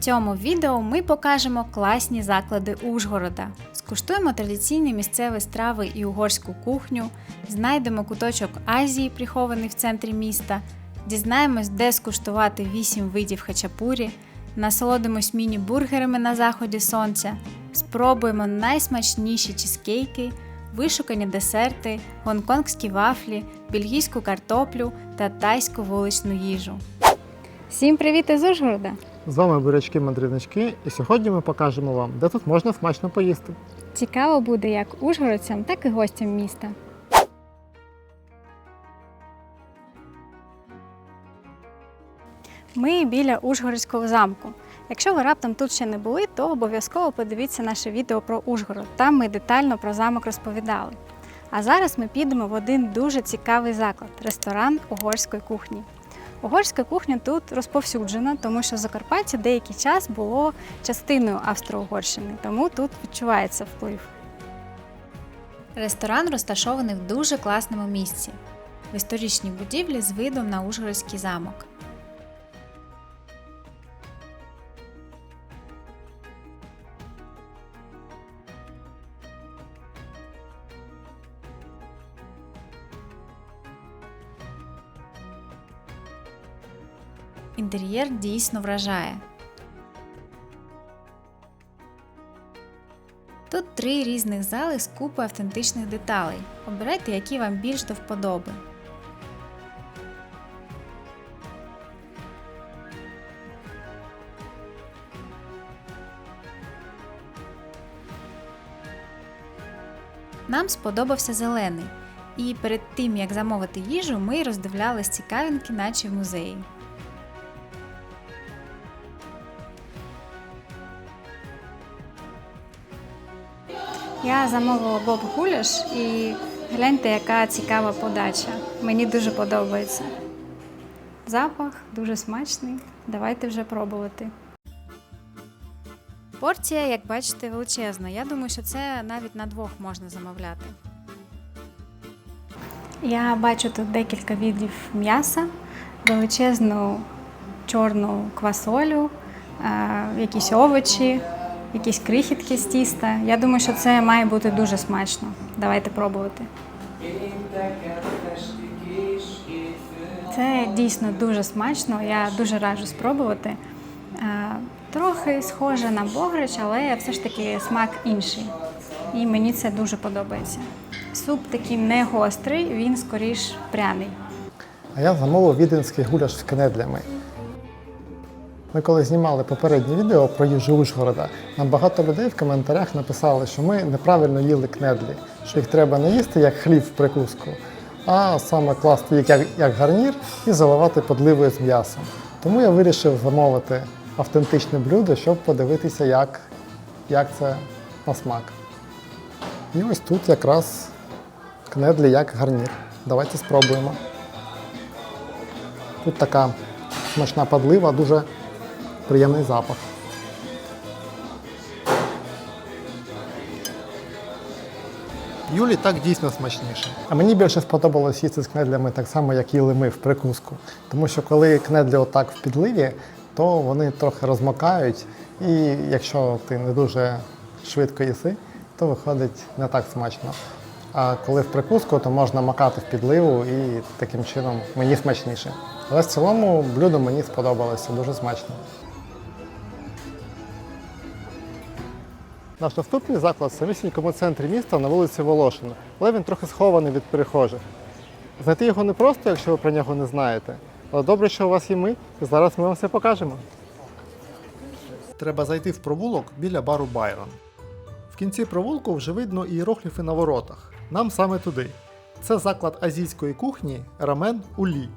цьому відео ми покажемо класні заклади Ужгорода. Скуштуємо традиційні місцеві страви і угорську кухню, знайдемо куточок Азії, прихований в центрі міста, дізнаємось, де скуштувати 8 видів хачапурі, насолодимось міні-бургерами на заході сонця, спробуємо найсмачніші чизкейки, вишукані десерти, гонконгські вафлі, бельгійську картоплю та тайську вуличну їжу. Всім привіт із Ужгорода! З вами бурячки-мандрівнички, і сьогодні ми покажемо вам, де тут можна смачно поїсти. Цікаво буде як ужгородцям, так і гостям міста. Ми біля Ужгородського замку. Якщо ви раптом тут ще не були, то обов'язково подивіться наше відео про Ужгород. Там ми детально про замок розповідали. А зараз ми підемо в один дуже цікавий заклад ресторан угорської кухні. Угорська кухня тут розповсюджена, тому що Закарпаття деякий час було частиною Австро-Угорщини, тому тут відчувається вплив. Ресторан розташований в дуже класному місці в історичній будівлі з видом на Ужгородський замок. Інтер'єр дійсно вражає. Тут три різних зали з купою автентичних деталей. Обирайте, які вам більш до вподоби. Нам сподобався зелений, і перед тим як замовити їжу, ми роздивлялись цікавинки, наче в музеї. Я замовила боб гуляш і гляньте, яка цікава подача. Мені дуже подобається. Запах дуже смачний. Давайте вже пробувати. Порція, як бачите, величезна. Я думаю, що це навіть на двох можна замовляти. Я бачу тут декілька видів м'яса, величезну чорну квасолю, е, якісь овочі, якісь крихітки з тіста. Я думаю, що це має бути дуже смачно. Давайте пробувати. Це дійсно дуже смачно. Я дуже раджу спробувати. Е, Трохи схоже на бограч, але все ж таки смак інший. І мені це дуже подобається. Суп такий не гострий, він скоріш пряний. А я замовив віденський гуляш з кнедлями. Ми коли знімали попереднє відео про їжу Ужгорода, нам багато людей в коментарях написали, що ми неправильно їли кнедлі, що їх треба не їсти як хліб в прикуску, а саме класти їх як, як гарнір і заливати подливою з м'ясом. Тому я вирішив замовити автентичне блюдо, щоб подивитися, як, як це на смак. І ось тут якраз кнедлі як гарнір. Давайте спробуємо. Тут така смачна подлива, дуже приємний запах. Юлі так дійсно смачніше. А мені більше сподобалось їсти з кнедлями так само, як їли ми в прикуску. Тому що коли кнедлі отак в підливі, то вони трохи розмокають, і якщо ти не дуже швидко їси, то виходить не так смачно. А коли в прикуску, то можна макати в підливу і таким чином мені смачніше. Але в цілому блюдо мені сподобалося, дуже смачно. Наш наступний заклад в самісінькому центрі міста на вулиці Волошина, але він трохи схований від перехожих. Знайти його не просто, якщо ви про нього не знаєте. Але добре, що у вас є ми, і зараз ми вам все покажемо. Треба зайти в провулок біля бару Байрон. В кінці провулку вже видно ієрогліфи на воротах. Нам саме туди. Це заклад азійської кухні Рамен Улі.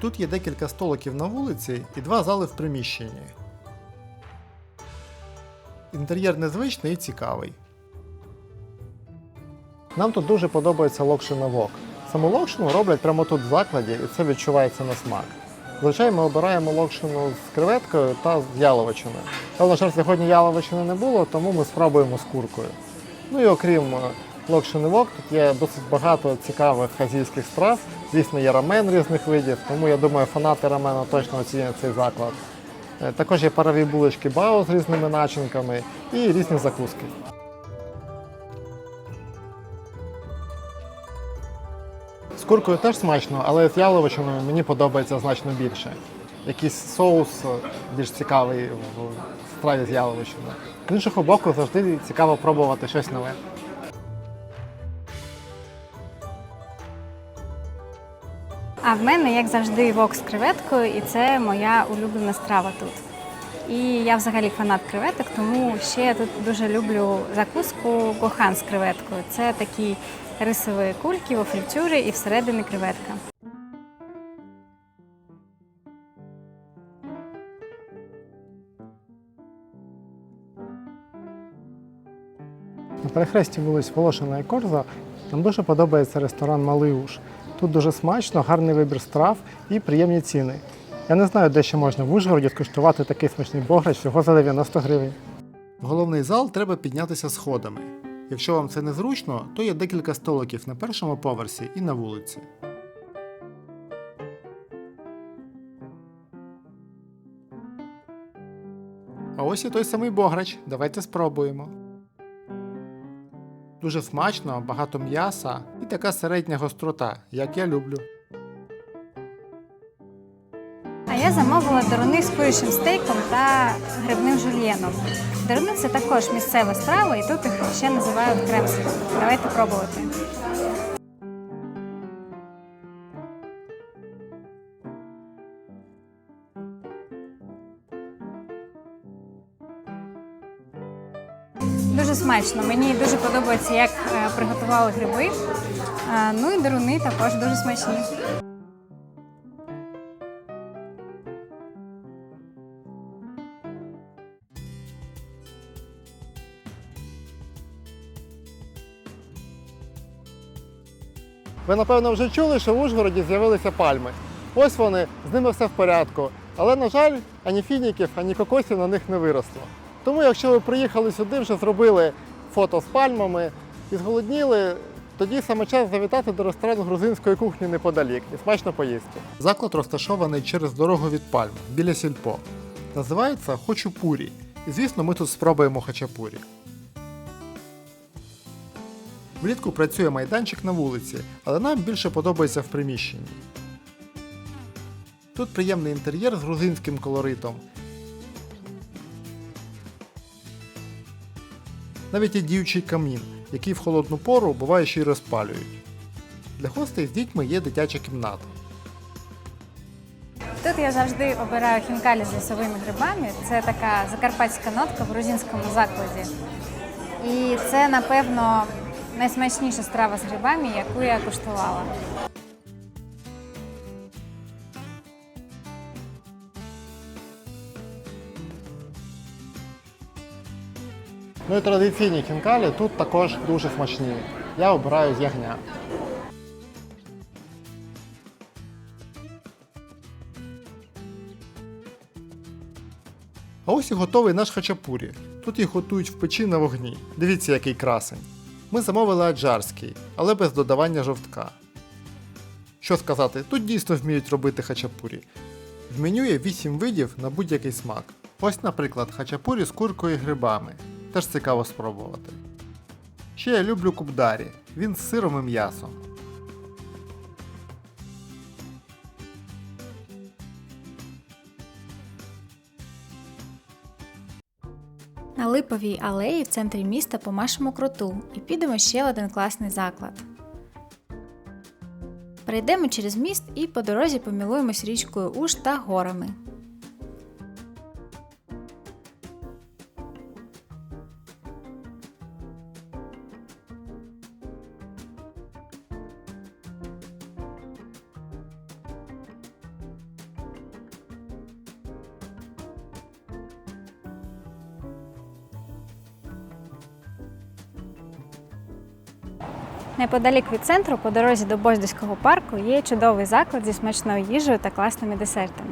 Тут є декілька столиків на вулиці і два зали в приміщенні. Інтер'єр незвичний і цікавий. Нам тут дуже подобається локшина вок. Саму локшину роблять прямо тут в закладі, і це відчувається на смак. Зазвичай ми обираємо локшину з креветкою та з яловичиною. Але, на жаль, сьогодні яловичини не було, тому ми спробуємо з куркою. Ну і окрім е, локшини вок, тут є досить багато цікавих азійських страв, Звісно, є рамен різних видів, тому я думаю, фанати рамена точно оцінять цей заклад. Е, Також є парові булочки бао з різними начинками і різні закуски. З куркою теж смачно, але з яловичиною мені подобається значно більше. Якийсь соус е, більш цікавий в страві з яловичиною. З іншого боку, завжди цікаво пробувати щось нове. А в мене, як завжди, вок з креветкою, і це моя улюблена страва тут. І я взагалі фанат креветок, тому ще я тут дуже люблю закуску гохан з креветкою. Це такі рисові кульки во фритюрі і всередині креветка. На перехресті вулиць Волошина і Корза нам дуже подобається ресторан Малий Уж. Тут дуже смачно, гарний вибір страв і приємні ціни. Я не знаю, де ще можна в Ужгороді скуштувати такий смачний бограч всього за 90 гривень. В головний зал треба піднятися сходами. Якщо вам це незручно, то є декілька столиків на першому поверсі і на вулиці. А ось і той самий бограч. Давайте спробуємо. Дуже смачно, багато м'яса і така середня гострота, як я люблю. А я замовила деруни з курячим стейком та грибним жульєном. Деруни це також місцева страва, і тут їх ще називають кремсом. Давайте пробувати. Смачно. Мені дуже подобається, як е, приготували гриби. Е, Ну і деруни також дуже смачні. Ви напевно вже чули, що в Ужгороді з'явилися пальми. Ось вони, з ними все в порядку. Але, на жаль, ані фініків, ані кокосів на них не виросло. Тому, якщо ви приїхали сюди, вже зробили фото з пальмами і зголодніли, тоді саме час завітати до ресторану грузинської кухні неподалік і смачно поїсти. Заклад розташований через дорогу від пальм біля сільпо. Називається Хочупурі. І звісно, ми тут спробуємо хачапурі. Влітку працює майданчик на вулиці, але нам більше подобається в приміщенні. Тут приємний інтер'єр з грузинським колоритом. Навіть є діючий камін, який в холодну пору буває ще й розпалюють. Для гостей з дітьми є дитяча кімната. Тут я завжди обираю хінкалі з лісовими грибами. Це така закарпатська нотка в грузинському закладі. І це, напевно, найсмачніша страва з грибами, яку я куштувала. Ну і традиційні хінкалі тут також дуже смачні. Я обираю з ягня. А ось і готовий наш хачапурі. Тут їх готують в печі на вогні. Дивіться, який красень. Ми замовили аджарський, але без додавання жовтка. Що сказати, тут дійсно вміють робити хачапурі. В меню є 8 видів на будь-який смак. Ось, наприклад, хачапурі з куркою і грибами. Теж цікаво спробувати. Ще я люблю кубдарі. Він з сиром і м'ясом. На липовій алеї в центрі міста помашемо кроту і підемо ще в один класний заклад. Перейдемо через міст і по дорозі помілуємось річкою Уж та горами. Неподалік від центру, по дорозі до Боздівського парку, є чудовий заклад зі смачною їжею та класними десертами.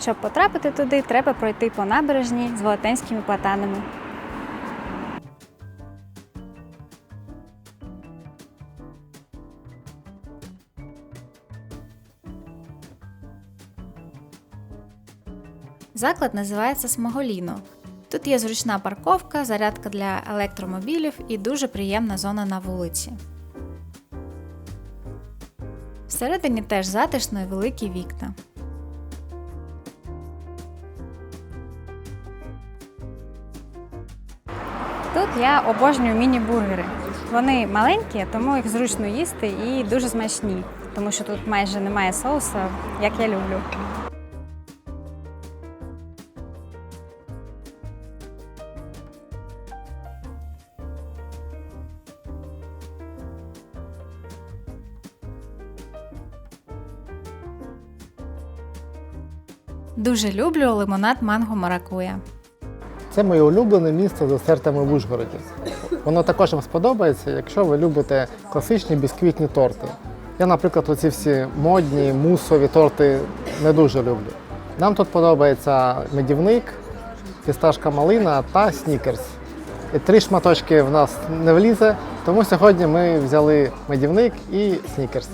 Щоб потрапити туди, треба пройти по набережній з велетенськими платанами. Заклад називається Смоголіно. Тут є зручна парковка, зарядка для електромобілів і дуже приємна зона на вулиці. Всередині теж затишно і великі вікна. Тут я обожнюю міні-бургери. Вони маленькі, тому їх зручно їсти і дуже смачні, тому що тут майже немає соусу, як я люблю. Дуже люблю лимонад манго маракуя. Це моє улюблене місце з десертами в Ужгороді. Воно також вам сподобається, якщо ви любите класичні бісквітні торти. Я, наприклад, оці всі модні, мусові торти не дуже люблю. Нам тут подобається медівник, фісташка малина та снікерс. І три шматочки в нас не влізе, тому сьогодні ми взяли медівник і снікерс.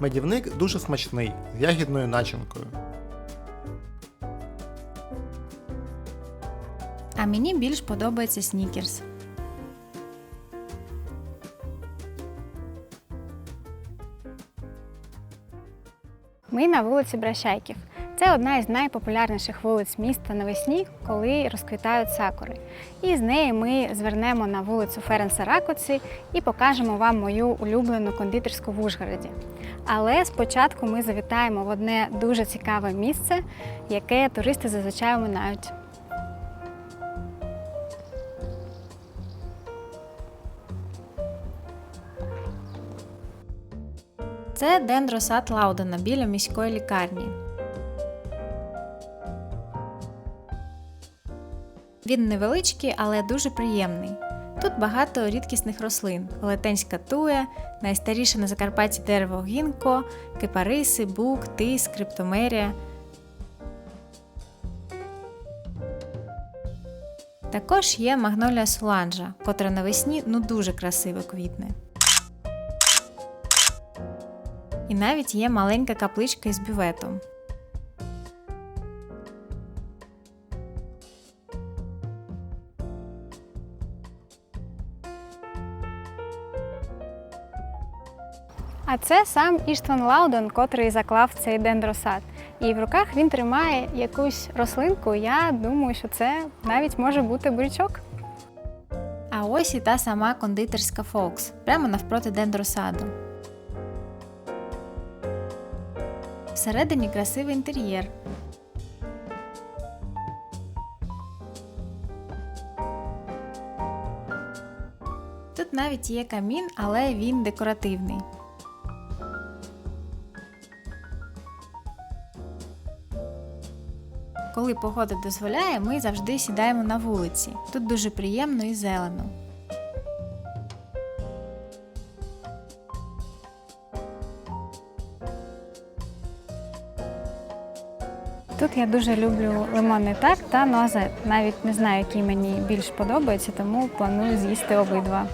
Медівник дуже смачний, з ягідною начинкою. А мені більш подобається снікерс. Ми на вулиці Бращайків. Це одна із найпопулярніших вулиць міста навесні, коли розквітають сакури. І з неї ми звернемо на вулицю Ференса Ракоці і покажемо вам мою улюблену кондитерську в Ужгороді. Але спочатку ми завітаємо в одне дуже цікаве місце, яке туристи зазвичай оминають. Це дендросад Лаудена біля міської лікарні. Він невеличкий, але дуже приємний. Тут багато рідкісних рослин: велетенська туя, найстаріше на Закарпатті дерево гінко, кипариси, бук, тис, криптомерія. Також є магнолія суланжа, котра навесні ну дуже красиво квітне. І навіть є маленька капличка із бюветом. А це сам Іштван Лауден, котрий заклав цей дендросад. І в руках він тримає якусь рослинку. Я думаю, що це навіть може бути бурячок. А ось і та сама кондитерська Фокс, прямо навпроти дендросаду. Всередині красивий інтер'єр. Тут навіть є камін, але він декоративний. Коли погода дозволяє, ми завжди сідаємо на вулиці. Тут дуже приємно і зелено. Тут я дуже люблю лимонний тарт та нуазет. Навіть не знаю, який мені більш подобається, тому планую з'їсти обидва.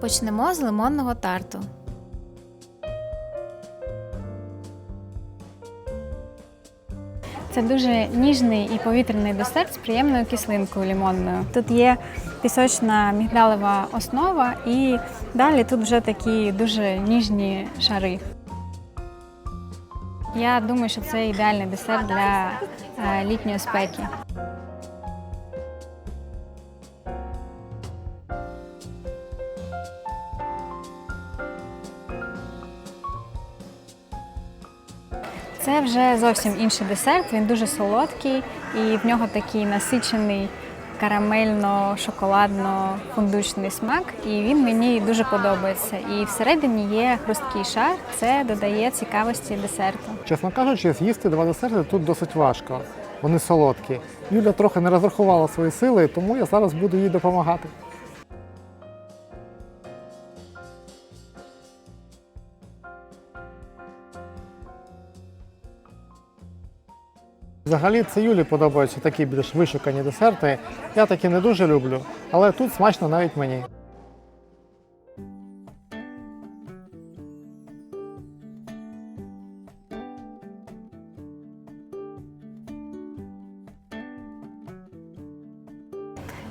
Почнемо з лимонного тарту. Це дуже ніжний і повітряний десерт з приємною кислинкою лимонною. Тут є пісочна мігдалева основа, і далі тут вже такі дуже ніжні шари. Я думаю, що це ідеальний десерт для е, літньої спеки. Це вже зовсім інший десерт. Він дуже солодкий і в нього такий насичений карамельно-шоколадно-фундучний смак. І він мені дуже подобається. І всередині є хрусткий шар. Це додає цікавості десерту. Чесно кажучи, з'їсти два десерти тут досить важко. Вони солодкі. Юля трохи не розрахувала свої сили, тому я зараз буду їй допомагати. Взагалі це Юлі подобаються такі більш вишукані десерти. Я такі не дуже люблю, але тут смачно навіть мені.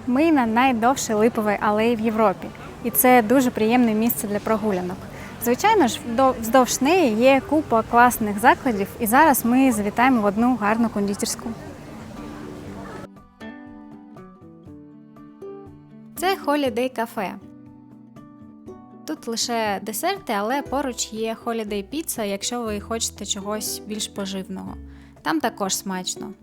Ми на найдовшій липовій алеї в Європі, і це дуже приємне місце для прогулянок. Звичайно ж, вздовж неї є купа класних закладів, і зараз ми завітаємо в одну гарну кондитерську. Це Holiday Cafe. Тут лише десерти, але поруч є Holiday Pizza, якщо ви хочете чогось більш поживного. Там також смачно.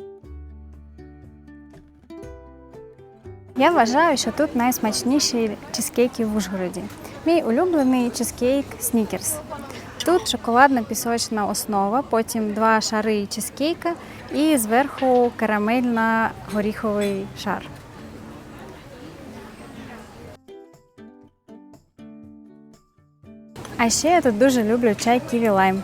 Я вважаю, що тут найсмачніші чизкейки в Ужгороді. Мій улюблений чизкейк Снікерс. Тут шоколадна пісочна основа, потім два шари чизкейка і зверху карамельно-горіховий шар. А ще я тут дуже люблю чай ківі лайм.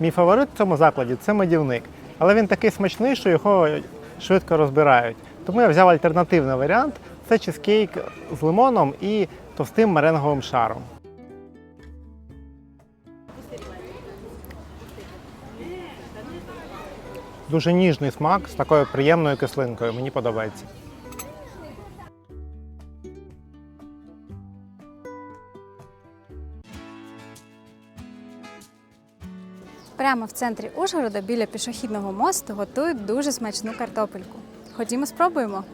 Мій фаворит в цьому закладі це медівник, але він такий смачний, що його швидко розбирають. Тому я взяв альтернативний варіант це чизкейк з лимоном і товстим меренговим шаром. Дуже ніжний смак з такою приємною кислинкою. Мені подобається. Прямо в центрі Ужгорода біля пішохідного мосту готують дуже смачну картопельку. Ходімо, спробуємо.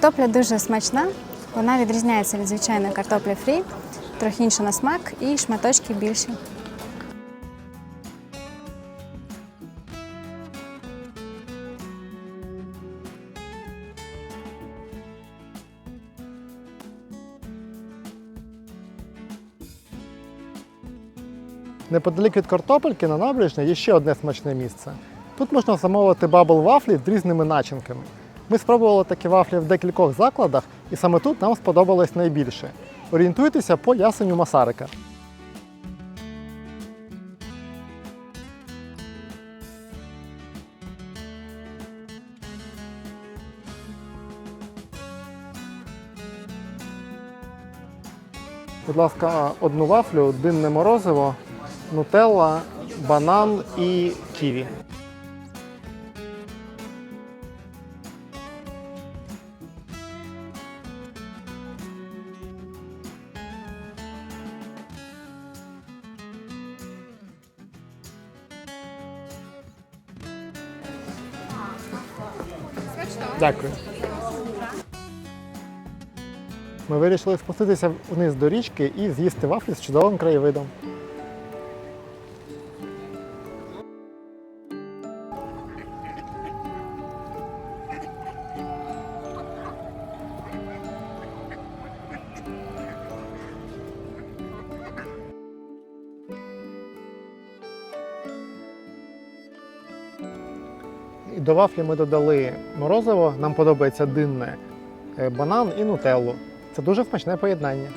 Картопля дуже смачна. Вона відрізняється від звичайної картоплі фрі, трохи інша на смак і шматочки більші. Неподалік від картопельки на набережній є ще одне смачне місце. Тут можна замовити бабл вафлі з різними начинками. Ми спробували такі вафлі в декількох закладах, і саме тут нам сподобалось найбільше. Орієнтуйтеся по ясеню Масарика. Будь ласка, одну вафлю, динне морозиво, нутелла, банан і ківі. Дякую. Ми вирішили спуститися вниз до річки і з'їсти вафлі з чудовим краєвидом. До вафлі ми додали морозиво, нам подобається динне, е, банан і нутеллу. Це дуже смачне поєднання.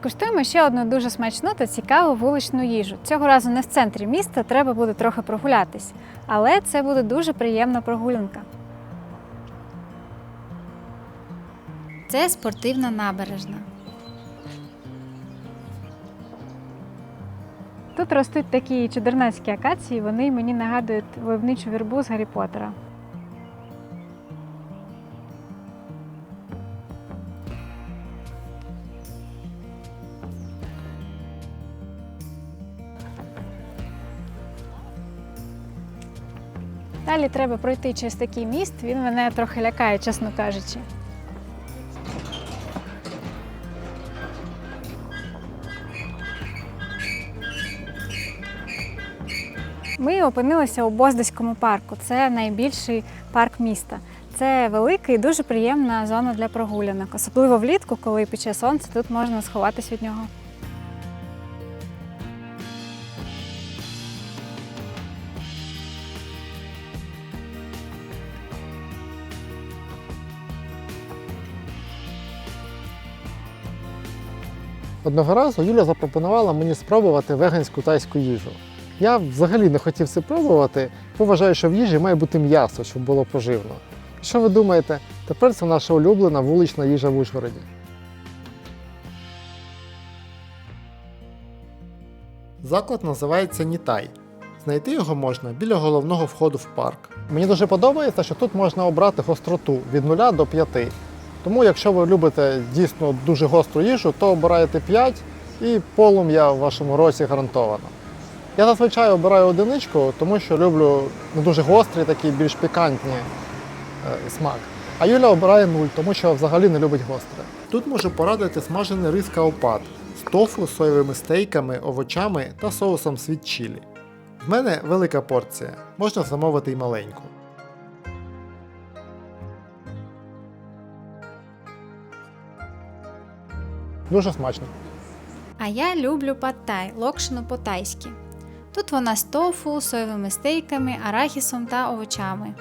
Скуштуємо ще одну дуже смачну та цікаву вуличну їжу. Цього разу не в центрі міста, треба буде трохи прогулятись. Але це буде дуже приємна прогулянка. Це спортивна набережна. Тут ростуть такі чудернацькі акації, вони мені нагадують войовничу вірбу з Гаррі Поттера. Далі треба пройти через такий міст, він мене трохи лякає, чесно кажучи. Ми опинилися у Боздоському парку. Це найбільший парк міста. Це велика і дуже приємна зона для прогулянок, особливо влітку, коли пече сонце, тут можна сховатись від нього. Одного разу Юля запропонувала мені спробувати веганську тайську їжу. Я взагалі не хотів це пробувати, бо вважаю, що в їжі має бути м'ясо, щоб було поживно. Що ви думаєте? Тепер це наша улюблена вулична їжа в Ужгороді. Заклад називається Нітай. Знайти його можна біля головного входу в парк. Мені дуже подобається, що тут можна обрати гостроту від 0 до 5. Тому, якщо ви любите дійсно дуже гостру їжу, то обираєте 5 і полум'я в вашому році гарантовано. Я зазвичай обираю одиничку, тому що люблю не дуже гострий, такий більш пікантні е, смак. А Юля обирає 0, тому що взагалі не любить гостре. Тут можу порадити смажений рис каопат з тофу, соєвими стейками, овочами та соусом світ чілі. В мене велика порція, можна замовити й маленьку. Дуже смачно. А я люблю паттай, локшину по-тайськи. Тут вона з тофу, соєвими стейками, арахісом та овочами.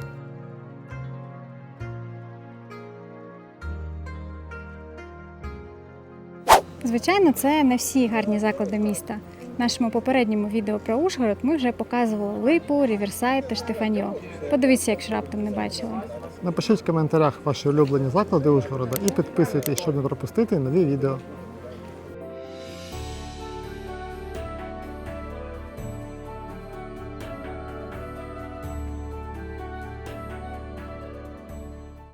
Звичайно, це не всі гарні заклади міста. В нашому попередньому відео про Ужгород ми вже показували Липу, Ріверсайд та Штефаньо. Подивіться, якщо раптом не бачили. Напишіть в коментарях ваші улюблені заклади Ужгорода і підписуйтесь, щоб не пропустити нові відео.